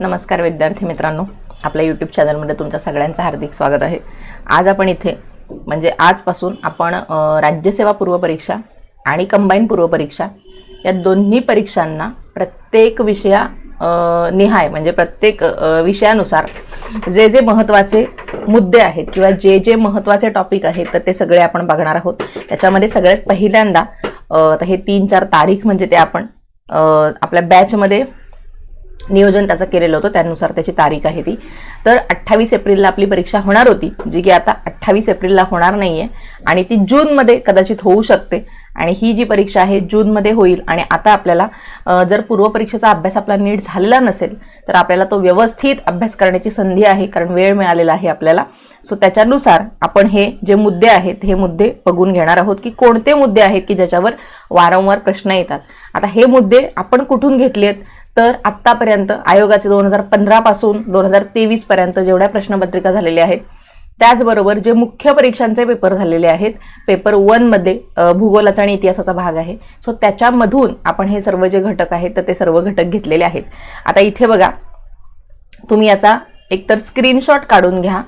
नमस्कार विद्यार्थी मित्रांनो. आपल्या यूट्यूब चॅनलमध्ये तुमच्या सगळ्यांचं हार्दिक स्वागत आहे. आज आपण इथे म्हणजे आजपासून आपण राज्यसेवा पूर्वपरीक्षा आणि कंबाईन पूर्व परीक्षा या दोन्ही परीक्षांना प्रत्येक विषया निहाय म्हणजे प्रत्येक विषयानुसार जे जे महत्त्वाचे मुद्दे आहेत किंवा जे जे महत्त्वाचे टॉपिक आहेत तर ते सगळे आपण बघणार आहोत. त्याच्यामध्ये सगळ्यात पहिल्यांदा हे तीन चार तारीख म्हणजे ते आपण आपल्या बॅचमध्ये नियोजन त्याचं केलेलं होतं त्यानुसार त्याची तारीख आहे ती. तर अठ्ठावीस एप्रिलला आपली परीक्षा होणार होती जी की आता अठ्ठावीस एप्रिलला होणार नाही आहे आणि ती जूनमध्ये कदाचित होऊ शकते. आणि ही जी परीक्षा आहे जूनमध्ये होईल आणि आता आपल्याला जर पूर्व परीक्षेचा अभ्यास आपला नीट झालेला नसेल तर आपल्याला तो व्यवस्थित अभ्यास करण्याची संधी आहे कारण वेळ मिळालेला आहे आपल्याला. सो त्याच्यानुसार आपण हे जे मुद्दे आहेत हे मुद्दे बघून घेणार आहोत की कोणते मुद्दे आहेत की ज्याच्यावर वारंवार प्रश्न येतात. आता हे मुद्दे आपण कुठून घेतलेत? तर आत्तापर्यंत आयोगाचे दोन हजार पंधरापासून दोन हजार तेवीस पर्यंत जेवढ्या प्रश्नपत्रिका झालेल्या आहेत त्याचबरोबर जे मुख्य परीक्षांचे पेपर झालेले आहेत पेपर वनमध्ये भूगोलाचा आणि इतिहासाचा भाग आहे. सो त्याच्यामधून आपण हे सर्व जे घटक आहेत तर ते सर्व घटक घेतलेले आहेत. आता इथे बघा तुम्ही याचा एकतर स्क्रीनशॉट काढून घ्या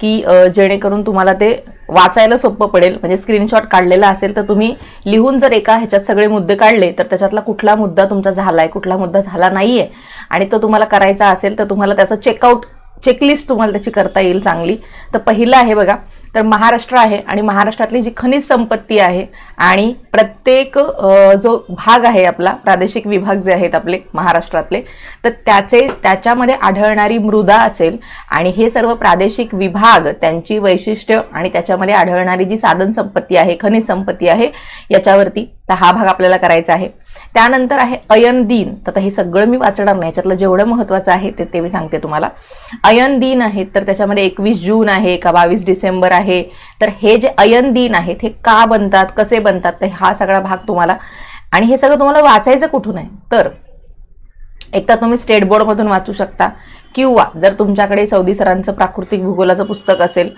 की जेणेकरून तुम्हाला ते वाचायला सोपं पडेल. म्हणजे स्क्रीनशॉट काढलेला असेल तर तुम्ही लिहून जर एका ह्याच्यात सगळे मुद्दे काढले तर त्याच्यातला कुठला मुद्दा तुमचा झाला आहे कुठला मुद्दा झाला नाही आहे आणि तो तुम्हाला करायचा असेल तर तुम्हाला त्याचं चेकआउट चेकलिस्ट तुम्हाला त्याची करता येईल चांगली. तर पहिलं आहे बघा तर महाराष्ट्र आहे आणि महाराष्ट्रातली जी खनिज संपत्ती आहे आणि प्रत्येक जो भाग आहे आपला प्रादेशिक विभाग जे आहेत आपले महाराष्ट्रातले तर त्याचे त्याच्यामध्ये आढळणारी मृदा असेल आणि हे सर्व प्रादेशिक विभाग त्यांची वैशिष्ट्य आणि त्याच्यामध्ये आढळणारी जी साधन संपत्ती आहे खनिज संपत्ती आहे याच्यावरती तर हा भाग आपल्याला करायचा आहे. त्यानंतर आहे अयन दिन. तर हे सगळं मी वाचणार नाही. याच्यातलं जेवढं महत्त्वाचं आहे ते ते मी सांगते तुम्हाला. अयन दिन आहेत तर त्याच्यामध्ये एकवीस जून आहे का बावीस डिसेंबर आहे. तर हे जे अयन दिन आहेत हे का बनतात कसे बनतात तर हा सगळा भाग तुम्हाला आणि हे सगळं तुम्हाला वाचायचं कुठून आहे? तर एक तर तुम्ही स्टेट बोर्डमधून वाचू शकता. किंवा जर तुमच्याकडे सौदी सरांचं प्राकृतिक भूगोलाचं पुस्तक असेल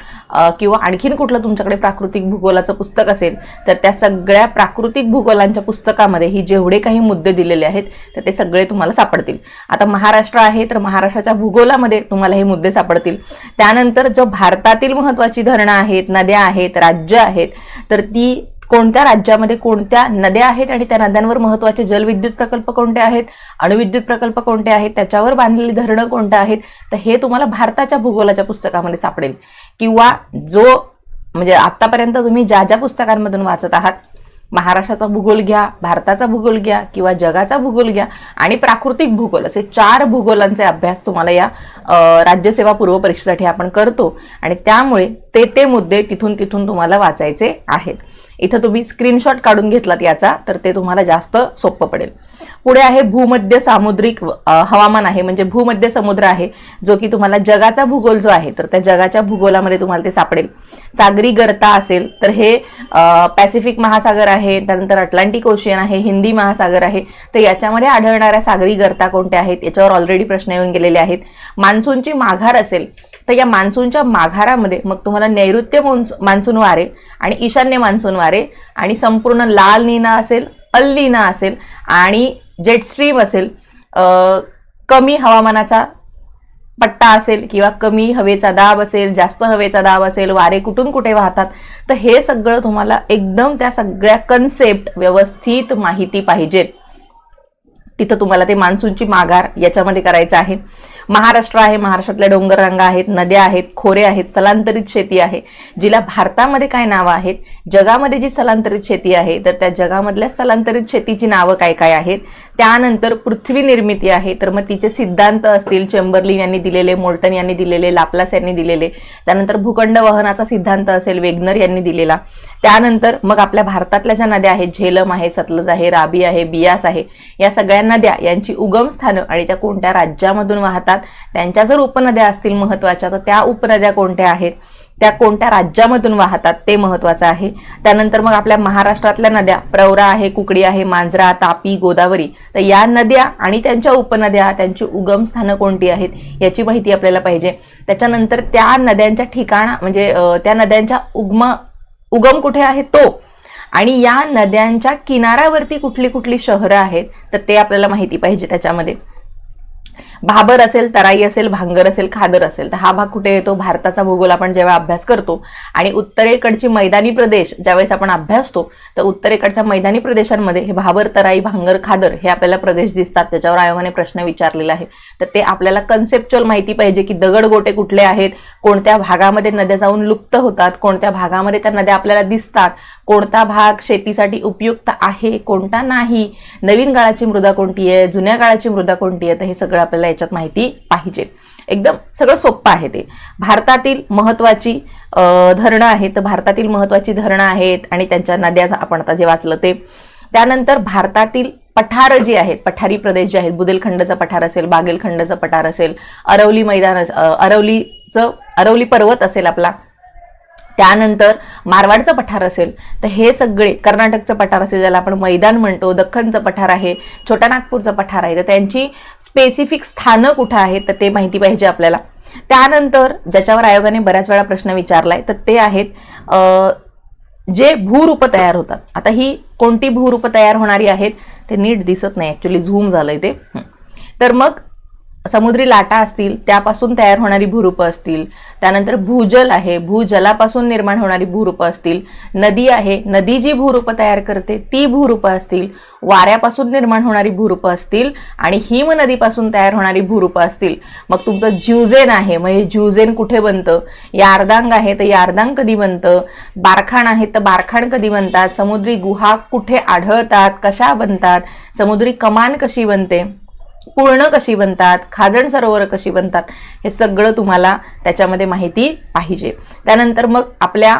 किंवा आणखीन कुठलं तुमच्याकडे प्राकृतिक भूगोलाचं पुस्तक असेल तर त्या सगळ्या प्राकृतिक भूगोलांच्या पुस्तकामध्ये ही जेवढे काही मुद्दे दिलेले आहेत तर ते सगळे तुम्हाला सापडतील. आता महाराष्ट्र आहे तर महाराष्ट्राच्या भूगोलामध्ये तुम्हाला हे मुद्दे सापडतील. त्यानंतर जो भारतातील महत्त्वाची धरणं आहेत नद्या आहेत राज्य आहेत तर ती कोणत्या राज्यामध्ये कोणत्या नद्या आहेत आणि त्या नद्यांवर महत्त्वाचे जलविद्युत प्रकल्प कोणते आहेत अणुविद्युत प्रकल्प कोणते आहेत त्याच्यावर बांधलेली धरणं कोणत्या आहेत तर हे तुम्हाला भारताच्या भूगोलाच्या पुस्तकामध्ये सापडेल. किंवा जो म्हणजे आतापर्यंत तुम्ही ज्या ज्या पुस्तकांमधून वाचत आहात महाराष्ट्राचा भूगोल घ्या भारताचा भूगोल घ्या किंवा जगाचा भूगोल घ्या आणि प्राकृतिक भूगोल असे चार भूगोलांचे अभ्यास तुम्हाला या राज्यसेवा पूर्व परीक्षेसाठी आपण करतो. आणि त्यामुळे ते ते मुद्दे तिथून तिथून तुम्हाला वाचायचे आहेत. इथं तुम्ही स्क्रीनशॉट काढून घेतलात याचा तर ते तुम्हाला जास्त सोपं पडेल. पुढे आहे भूमध्य सामुद्रिक हवामान आहे म्हणजे भूमध्य समुद्र आहे जो की तुम्हाला जगाचा भूगोल जो आहे तर त्या जगाच्या भूगोलामध्ये तुम्हाला ते सापडेल. सागरी गर्ता असेल तर हे पॅसिफिक महासागर आहे त्यानंतर अटलांटिक ओशियन आहे हिंदी महासागर आहे तर याच्यामध्ये आढळणाऱ्या सागरी गर्ता कोणत्या आहेत याच्यावर ऑलरेडी प्रश्न येऊन गेलेले आहेत. मान्सूनची माघार असेल तर या मान्सूनच्या माघारामध्ये मग तुम्हाला नैऋत्य मोन्स मान्सून वारे आणि ईशान्य मान्सून वारे आणि संपूर्ण लाल नीना असेल अल नीना असेल आणि जेट स्ट्रीम असेल कमी हवामानाचा पट्टा असेल किंवा कमी हवेचा दाब असेल जास्त हवेचा दाब असेल वारे कुठून कुठे वाहतात तर हे सगळं तुम्हाला एकदम त्या सगळ्या कन्सेप्ट व्यवस्थित माहिती पाहिजेत तिथं तुम्हाला ते मान्सूनची माघार याच्यामध्ये करायचं आहे. महाराष्ट्र आहे महाराष्ट्रातल्या डोंगर रांगा आहेत नद्या आहेत खोरे आहेत स्थलांतरित शेती आहे. जिला भारतामध्ये काय नावं आहेत? जगामध्ये जी स्थलांतरित शेती आहे तर त्या जगामधल्या स्थलांतरित शेतीची नावं काय काय आहेत? त्यानंतर पृथ्वी निर्मिती आहे. तर मग तिचे सिद्धांत असतील चेंबरलिन यांनी दिलेले मोल्टन यांनी दिलेले लाप्लास यांनी दिलेले त्यानंतर भूखंड वहनाचा सिद्धांत असेल वेगनर यांनी दिलेला. त्यानंतर मग आपल्या भारतातल्या ज्या नद्या आहेत झेलम आहे सतलज आहे राबी आहे बियास आहे या सगळ्या नद्या यांची उगमस्थानं आणि त्या कोणत्या राज्यामधून वाहतात त्यांच्या जर उपनद्या असतील महत्त्वाच्या तर त्या उपनद्या कोणत्या आहेत? त्या कोणत्या राज्यामधून वाहतात ते महत्वाचं आहे. त्यानंतर मग आपल्या महाराष्ट्रातल्या नद्या प्रवरा आहे कुकडी आहे मांजरा तापी गोदावरी. तर या नद्या आणि त्यांच्या उपनद्या त्यांची उगमस्थानं कोणती आहेत याची माहिती आपल्याला पाहिजे. त्याच्यानंतर त्या नद्यांच्या ठिकाणा म्हणजे त्या नद्यांच्या उगम उगम कुठे आहे? तो. आणि या नद्यांच्या किनाऱ्यावरती कुठली कुठली शहरं आहेत? तर ते आपल्याला माहिती पाहिजे त्याच्यामध्ये. भाबर असेल तराई असेल भांगर असेल खादर असेल तर हा भाग कुठे येतो? भारताचा भूगोल आपण जेव्हा अभ्यास करतो आणि उत्तरेकडची मैदानी प्रदेश ज्यावेळेस आपण अभ्यासतो तर उत्तरेकडच्या मैदानी प्रदेशांमध्ये हे भाबर तराई भांगर खादर हे आपल्याला प्रदेश दिसतात. त्याच्यावर आयोगाने प्रश्न विचारलेला आहे. तर ते आपल्याला कन्सेप्च्युअल माहिती पाहिजे की दगड गोटे कुठले आहेत? कोणत्या भागामध्ये नद्या जाऊन लुप्त होतात? कोणत्या भागामध्ये त्या नद्या आपल्याला दिसतात? कोणता भाग शेतीसाठी उपयुक्त आहे कोणता नाही नवीन काळाची मृदा कोणती आहे जुन्या काळाची मृदा कोणती आहे तर हे सगळं आपल्याला याच्यात माहिती पाहिजे. एकदम सगळं सोपं आहे ते. भारतातील महत्वाची धरणं आहेत तर भारतातील महत्वाची धरणं आहेत आणि त्यांच्या नद्या आपण आता जे वाचलं ते. त्यानंतर भारतातील पठार जे आहेत पठारी प्रदेश जे आहेत बुदेलखंडचं पठार असेल बागेलखंडचं पठार असेल अरवली मैदान अरवलीचं अरवली पर्वत असेल आपला त्यानंतर मारवाडचं पठार असेल तर हे सगळे कर्नाटकचं पठार असेल ज्याला आपण मैदान म्हणतो दख्खनचं पठार आहे छोटा नागपूरचं पठार आहे तर त्यांची स्पेसिफिक स्थानं कुठं आहेत तर ते माहिती पाहिजे आपल्याला. त्यानंतर ज्याच्यावर आयोगाने बऱ्याच वेळा प्रश्न विचारलाय तर ते आहेत जे भूरूप तयार होतात. आता ही कोणती भूरूप तयार होणारी आहेत ते नीट दिसत नाही ॲक्च्युली झूम झालंय ते. तर मग समुद्री लाटा असतील त्यापासून तयार होणारी भूरूपं असतील. त्यानंतर भूजल आहे भूजलापासून निर्माण होणारी भूरूपं असतील. नदी आहे नदी जी भूरूपं तयार करते ती भूरूपं असतील. वाऱ्यापासून निर्माण होणारी भूरूपं असतील आणि हिम नदीपासून तयार होणारी भूरूपं असतील. मग तुमचं ज्युझेन आहे मग हे ज्युझेन कुठे बनतं? यार्दांग आहे तर यार्दांग कधी बनतं? बारखाण आहे तर बारखाण कधी बनतात? समुद्री गुहा कुठे आढळतात? कशा बनतात? समुद्री कमान कशी बनते? पूर्ण कशी बनतात खाजण सरोवर कशी बनतात हे सगळं तुम्हाला त्याच्यामध्ये माहिती पाहिजे. त्यानंतर मग आपल्या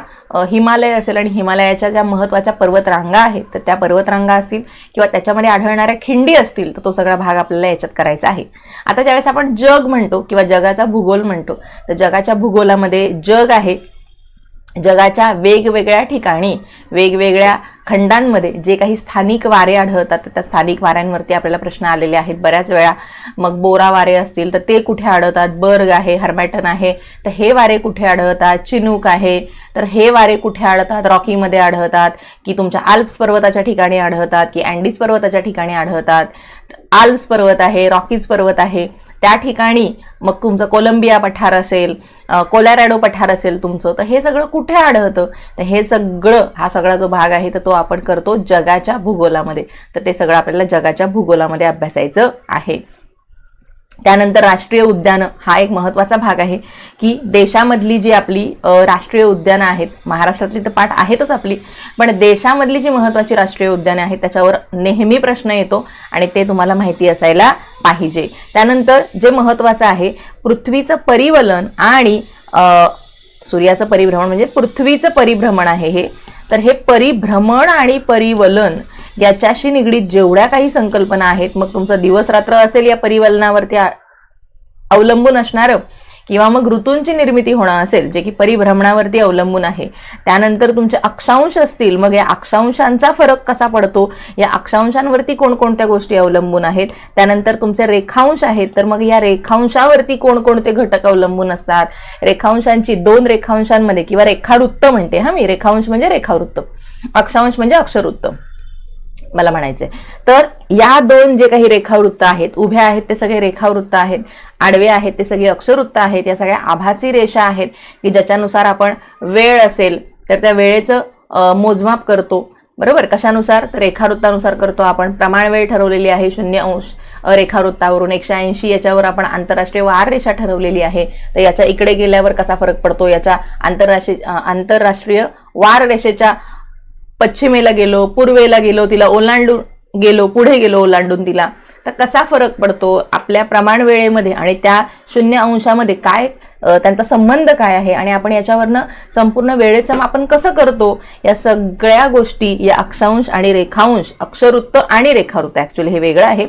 हिमालय असेल आणि हिमालयाच्या ज्या महत्त्वाच्या पर्वतरांगा आहेत तर त्या पर्वतरांगा असतील किंवा त्याच्यामध्ये आढळणाऱ्या खिंडी असतील तर तो सगळा भाग आपल्याला याच्यात करायचा आहे. आता ज्यावेळेस आपण जग म्हणतो किंवा जगाचा भूगोल म्हणतो तर जगाच्या भूगोलामध्ये जग आहे जगाच्या वेगवेगळ्या ठिकाणी वेगवेगळ्या खंडांमध्ये जे काही स्थानिक वारे आढळतात तर त्या स्थानिक वाऱ्यांवरती आपल्याला प्रश्न आलेले आहेत. बऱ्याच वेळा मग बोरा वारे असतील तर ते कुठे आढळतात? बर्ग आहे हर्मॅटन आहे तर हे वारे कुठे आढळतात? चिनूक आहे तर हे वारे कुठे आढळतात? रॉकीमध्ये आढळतात की तुमच्या आल्प्स पर्वताच्या ठिकाणी आढळतात की अँडीज पर्वताच्या ठिकाणी आढळतात. आल्प्स पर्वत आहे रॉकीज पर्वत आहे त्या ठिकाणी मग तुमचं कोलंबिया पठार असेल कोलॅरॅडो पठार असेल तुमचं तर हे सगळं कुठे आढळतं? तर हे सगळं हा सगळा जो भाग आहे तर तो आपण करतो जगाच्या भूगोलामध्ये. तर ते सगळं आपल्याला जगाच्या भूगोलामध्ये अभ्यासायचं आहे. त्यानंतर राष्ट्रीय उद्यानं हा एक महत्त्वाचा भाग आहे की देशामधली जी आपली राष्ट्रीय उद्यानं आहेत महाराष्ट्रातली तर पाठ आहेतच आपली पण देशामधली जी महत्त्वाची राष्ट्रीय उद्याने आहेत त्याच्यावर नेहमी प्रश्न येतो आणि ते तुम्हाला माहिती असायला पाहिजे. त्यानंतर जे महत्त्वाचं आहे पृथ्वीचं परिवलन आणि सूर्याचं परिभ्रमण म्हणजे पृथ्वीचं परिभ्रमण आहे हे. तर हे परिभ्रमण आणि परिवलन याच्याशी निगडीत जेवढ्या काही संकल्पना आहेत मग तुमचं दिवस रात्र असेल या परिवलनावरती अवलंबून असणारं किंवा मग ऋतूंची निर्मिती होणं असेल जे की परिभ्रमणावरती अवलंबून आहे. त्यानंतर तुमचे अक्षांश असतील मग या अक्षांशांचा फरक कसा पडतो? या अक्षांशांवरती कोणकोणत्या गोष्टी अवलंबून आहेत? त्यानंतर तुमचे रेखांश आहेत तर मग या रेखांशावरती कोणकोणते घटक अवलंबून असतात? रेखांशांची दोन रेखांशांमध्ये किंवा रेखावृत्त म्हणते हा मी रेखांश म्हणजे रेखावृत्त. अक्षांश म्हणजे अक्षरवृत्त मला म्हणायचंय. तर या दोन जे काही रेखावृत्त आहेत उभ्या आहेत ते सगळे रेखावृत्त आहेत आडवे आहेत ते सगळे अक्षरवृत्त आहेत या सगळ्या आभासी रेषा आहेत की ज्याच्यानुसार आपण वेळ असेल तर त्या वेळेचं मोजमाप करतो. बरोबर? कशानुसार? तर रेखावृत्तानुसार करतो आपण. प्रमाण वेळ ठरवलेली आहे शून्य अंश रेखावृत्तावरून. एकशे ऐंशी याच्यावर आपण आंतरराष्ट्रीय वार रेषा ठरवलेली आहे. तर याच्या इकडे गेल्यावर कसा फरक पडतो? याच्या आंतरराष्ट्रीय आंतरराष्ट्रीय वार रेषेच्या पश्चिमेला गेलो पूर्वेला गेलो तिला ओलांडून गेलो पुढे गेलो ओलांडून तिला. तर कसा फरक पडतो? आपल्या प्रमाण वेळेमध्ये आणि त्या शून्य अंशामध्ये काय त्यांचा संबंध काय आहे? आणि आपण याच्यावरनं संपूर्ण वेळेचं मापन कसं करतो? या सगळ्या गोष्टी या अक्षांश आणि रेखांश अक्षरवृत्त आणि रेखावृत्त ॲक्च्युली हे वेगळं आहे.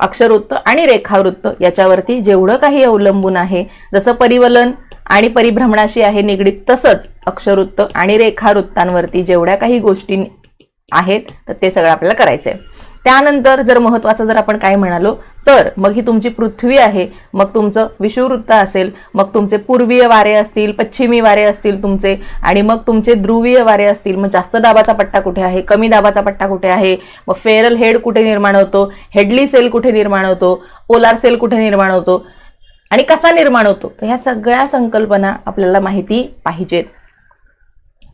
अक्षरवृत्त आणि रेखावृत्त याच्यावरती जेवढं काही अवलंबून आहे जसं परिवलन आणि परिभ्रमणाशी आहे निगडीत तसंच अक्षरवृत्त आणि रेखावृत्तांवरती जेवढ्या काही गोष्टी आहेत तर ते सगळं आपल्याला करायचं आहे त्यानंतर जर महत्त्वाचं जर आपण काय म्हणालो तर मग ही तुमची पृथ्वी आहे मग तुमचं विषुववृत्त असेल मग तुमचे पूर्वीय वारे असतील पश्चिमी वारे असतील तुमचे आणि मग तुमचे ध्रुवीय वारे असतील मग जास्त दाबाचा पट्टा कुठे आहे कमी दाबाचा पट्टा कुठे आहे मग फेरल हेड कुठे निर्माण होतो हेडली सेल कुठे निर्माण होतो पोलार सेल कुठे निर्माण होतो आणि कसा निर्माण होतो? तर ह्या सगळ्या संकल्पना आपल्याला माहिती पाहिजेत.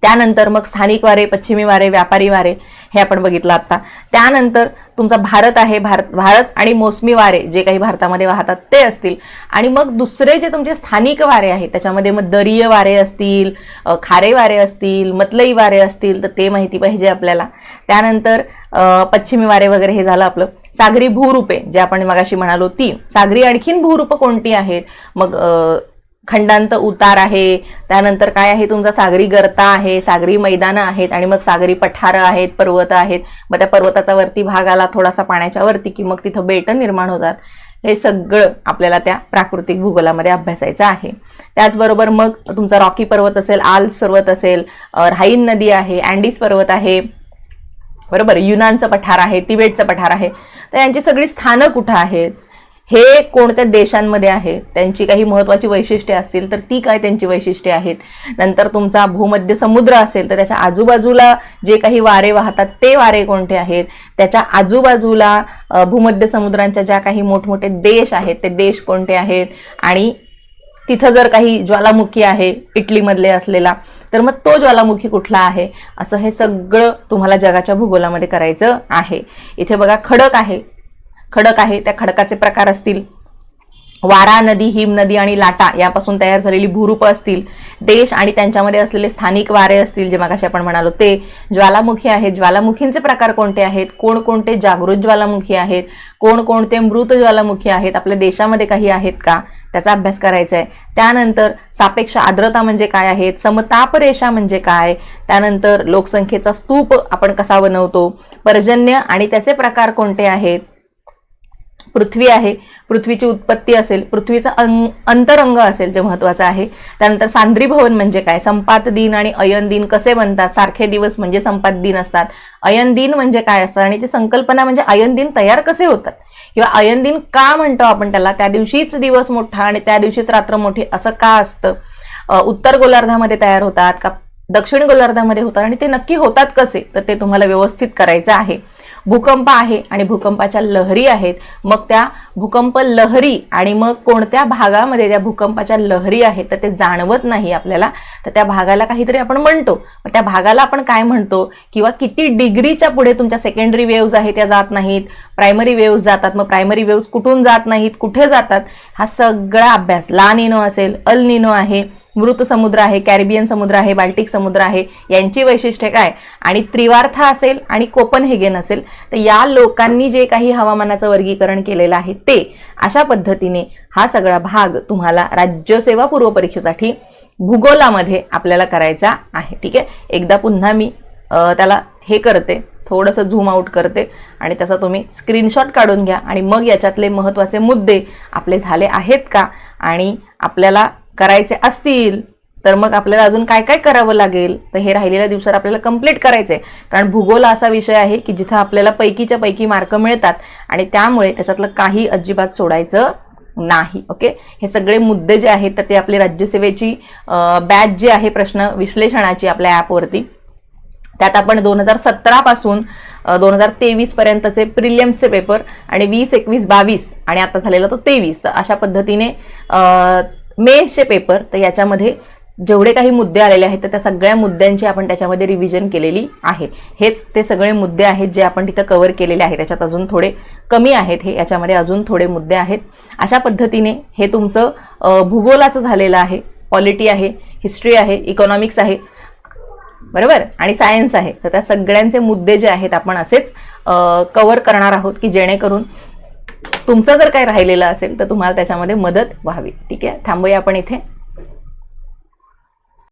त्यानंतर मग स्थानिक वारे पश्चिमी वारे व्यापारी वारे हे आपण बघितलं आता. त्यानंतर तुमचा भारत आहे भारत भारत आणि मोसमी वारे जे काही भारतामध्ये वाहतात ते असतील. आणि मग दुसरे जे तुमचे स्थानिक वारे आहेत त्याच्यामध्ये मग दरीय वारे असतील खारे वारे असतील मतलई वारे असतील तर ते माहिती पाहिजे आपल्याला. त्यानंतर पश्चिमी वारे वगैरे हे झालं आपलं. सागरी भूरूपे जे आपण मगाशी म्हणालो ती सागरी आणखीन भूरूप कोणती आहेत? मग खंडांत उतार आहे त्यानंतर काय आहे? तुमचा सागरी गर्ता आहे सागरी मैदानं आहेत आणि मग सागरी पठारं आहेत पर्वत आहेत. मग त्या पर्वताचा वरती भाग आला थोडासा पाण्याच्या वरती की मग तिथं बेटं निर्माण होतात. हे सगळं आपल्याला त्या प्राकृतिक भूगोलामध्ये अभ्यासायचं आहे. त्याचबरोबर मग तुमचा रॉकी पर्वत असेल आल्प्स पर्वत असेल राईन नदी आहे अँडीज पर्वत आहे बरोबर? युनानचं पठार आहे तिबेटचं पठार आहे. तर यांची सगळी स्थानं कुठं आहेत? हे कोणत्या देशांमध्ये आहेत? त्यांची काही महत्वाची वैशिष्ट्ये असतील तर ती काय त्यांची वैशिष्ट्ये आहेत? नंतर तुमचा भूमध्य समुद्र असेल तर त्याच्या आजूबाजूला जे काही वारे वाहतात ते वारे कोणते आहेत? त्याच्या आजूबाजूला भूमध्य समुद्रांच्या ज्या काही मोठमोठे देश आहेत ते देश कोणते आहेत? आणि तिथं जर काही ज्वालामुखी आहे इटलीमधले असलेला तर मग तो ज्वालामुखी कुठला आहे? असं हे सगळं तुम्हाला जगाच्या भूगोलामध्ये करायचं आहे. इथे बघा खडक आहे. खडक आहे त्या खडकाचे प्रकार असतील. वारा नदी हिम नदी आणि लाटा यापासून तयार झालेली भूरूप असतील. देश आणि त्यांच्यामध्ये असलेले स्थानिक वारे असतील जे मगाशी आपण म्हणालो ते ज्वालामुखी आहेत. ज्वालामुखींचे प्रकार कोणते आहेत? कोणकोणते जागृत ज्वालामुखी आहेत? कोणकोणते मृत ज्वालामुखी आहेत? आपल्या देशामध्ये काही आहेत का? त्याचा अभ्यास करायचा आहे. त्यानंतर सापेक्ष आर्द्रता म्हणजे काय आहे? समताप रेषा म्हणजे काय? त्यानंतर लोकसंख्येचा स्तूप आपण कसा बनवतो? पर्जन्य आणि त्याचे प्रकार कोणते आहेत? पृथ्वी आहे. पृथ्वीची उत्पत्ती असेल पृथ्वीचा अं अंतरंग असेल जे महत्वाचं आहे. त्यानंतर सांद्री भवन म्हणजे काय? संपात दिन आणि अयन दिन कसे बनतात? सारखे दिवस म्हणजे संपात दिन असतात. अयन दिन म्हणजे काय असतात? आणि ती संकल्पना म्हणजे अयन दिन तयार कसे होतात? किंवा अयन दिन का म्हणतो आपण त्याला? त्या दिवशीच दिवस मोठा आणि त्या दिवशीच रात्र मोठी असं का असतं? उत्तर गोलार्धामध्ये तयार होतात का? दक्षिण गोलार्धामध्ये होतात आणि ते नक्की होतात कसे? तर ते तुम्हाला व्यवस्थित करायचं आहे. भूकंप आहे आणि भूकंपाच्या लहरी आहेत मग त्या भूकंप लहरी आणि मग कोणत्या भागामध्ये त्या भूकंपाच्या लहरी आहेत तर ते जाणवत नाही आपल्याला. तर त्या भागाला काहीतरी आपण म्हणतो. मग त्या भागाला आपण काय म्हणतो? किंवा किती डिग्रीच्या पुढे तुमच्या सेकंडरी वेव्ज आहेत त्या जात नाहीत. प्रायमरी वेव्ज जातात. मग प्रायमरी वेव्ज कुठून जात नाहीत? कुठे जातात? हा सगळा अभ्यास. ला निनो असेल अल निनो आहे. मृत समुद्र आहे कॅरिबियन समुद्र आहे बाल्टिक समुद्र आहे यांची वैशिष्ट्ये काय? आणि त्रिवार्था असेल आणि कोपन हेगेन असेल तर या लोकांनी जे काही हवामानाचं वर्गीकरण केलेलं आहे ते अशा पद्धतीने हा सगळा भाग तुम्हाला राज्यसेवा पूर्व परीक्षेसाठी भूगोलामध्ये आपल्याला करायचा आहे. ठीक आहे? एकदा पुन्हा मी त्याला हे करते थोडंसं झूम आऊट करते आणि त्याचा तुम्ही स्क्रीनशॉट काढून घ्या आणि मग याच्यातले महत्त्वाचे मुद्दे आपले झाले आहेत का? आणि आपल्याला करायचे असतील तर मग आपल्याला अजून काय काय करावं लागेल? तर हे राहिलेल्या दिवसात आपल्याला कंप्लीट करायचं आहे कारण भूगोल असा विषय आहे की जिथं आपल्याला पैकीच्या पैकी मार्क मिळतात आणि त्यामुळे त्याच्यातलं काही अजिबात सोडायचं नाही ओके? हे सगळे मुद्दे जे आहेत तर ते आपली राज्यसेवेची बॅच जी आहे प्रश्न विश्लेषणाची आपल्या ॲपवरती त्यात आपण दोन हजार सतरापासून दोन हजार तेवीस पर्यंतचे प्रिलियम्सचे पेपर आणि वीस एकवीस बावीस आणि आता झालेला तो तेवीस. तर अशा पद्धतीने मेन्सचे पेपर तर याच्यामध्ये जेवढे काही मुद्दे आलेले आहेत तर त्या सगळ्या मुद्द्यांची आपण त्याच्यामध्ये रिव्हिजन केलेली आहे. हेच ते सगळे मुद्दे आहेत जे आपण तिथं कव्हर केलेले आहेत. त्याच्यात अजून थोडे कमी आहेत हे याच्यामध्ये अजून थोडे मुद्दे आहेत. अशा पद्धतीने हे तुमचं भूगोलाचं झालेलं आहे. पॉलिटी आहे हिस्ट्री आहे इकॉनॉमिक्स आहे. बरोबर? आणि सायन्स आहे. तर त्या सगळ्यांचे मुद्दे जे आहेत आपण असेच कवर करणार आहोत की जेणेकरून तुमचं जर काही राहिलेलं असेल तर तुम्हाला त्याच्यामध्ये मदत व्हावी. ठीक आहे? थांबूया आपण इथे.